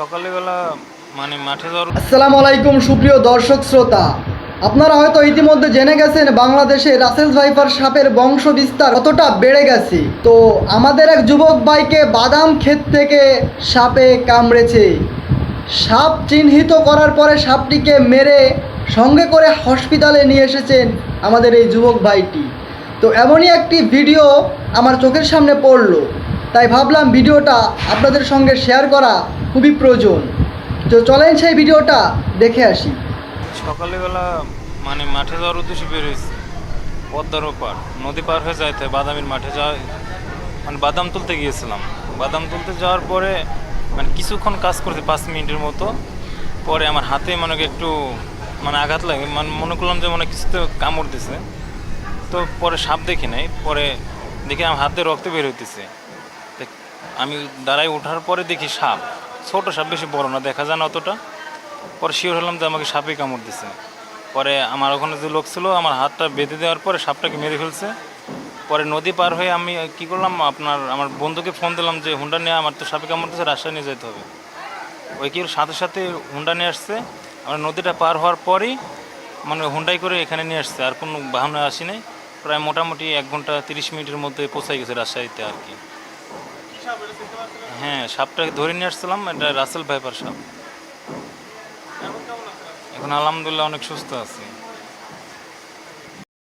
সকালবেলা মানে মাঠে আসসালামু আলাইকুম, সুপ্রিয় দর্শক শ্রোতা। আপনারা হয়তো ইতিমধ্যে জেনে গেছেন, বাংলাদেশে রাসেল ভাইপার সাপের বংশ বিস্তার কতটা বেড়ে গেছে। তো আমাদের এক যুবক ভাইকে বাদাম ক্ষেত থেকে সাপে কামড়েছে। সাপ চিহ্নিত করার পরে সাপটিকে মেরে সঙ্গে করে হসপিটালে নিয়ে এসেছেন আমাদের এই যুবক ভাইটি। তো এমনই একটি ভিডিও আমার চোখের সামনে পড়ল। তাই ভাবলাম ভিডিওটা আপনাদের সঙ্গে শেয়ার করা খুবই প্রয়োজন। তো চলেন সেই ভিডিওটা দেখে আসি। সকালবেলা মানে মাঠে যাওয়ার উদ্দেশ্যে বের হয়েছি। পদ্মার ওপার। নদী পার হয়ে যাইতে বাদামের মাঠে যাওয়া মানে বাদাম তুলতে গিয়েছিলাম। বাদাম তুলতে যাওয়ার পরে মানে কিছুক্ষণ কাজ করতে পাঁচ মিনিটের মতো। পরে আমার হাতে মনে একটু মানে আঘাত লাগে। মানে মনে করলাম যে মনে কিছুতে কামড় দিছে। তো পরে সাপ দেখি নাই। পরে দেখি আমার হাতে রক্ত বের হইতেছে। আমি দাঁড়াই ওঠার পরে দেখি সাপ। ছোট সাপ বেশি বড় না, দেখা যায় না অতটা। পরে শিওর হলাম যে আমাকে সাপে কামড় দিছে। পরে আমার ওখানে যে লোক ছিল, আমার হাতটা বেঁধে দেওয়ার পরে সাপটাকে মেরে ফেলছে। পরে নদী পার হয়ে আমি কি করলাম, আপনার, আমার বন্ধুকে ফোন দিলাম যে, হুন্ডা নিয়ে আমার তো সাপে কামড় দিছে, রাস্তায় নিয়ে যেতে হবে। ওই কি, সাথে সাথে হুন্ডা নিয়ে আসছে। আমরা নদীটা পার হওয়ার পরই মানে হুন্ডাই করে এখানে নিয়ে আসছে, আর কোনো বাহনে আসি নাই প্রায় মোটামুটি এক ঘণ্টা তিরিশ মিনিটের মধ্যে পৌঁছাই গেছে রাজশাহীতে আর কি। হ্যাঁ সাপটাকে ধরে নিয়ে আসছিলাম এটা রাসেল ভাইপার সাপ। এখন আলহামদুলিল্লাহ অনেক সুস্থ আছি।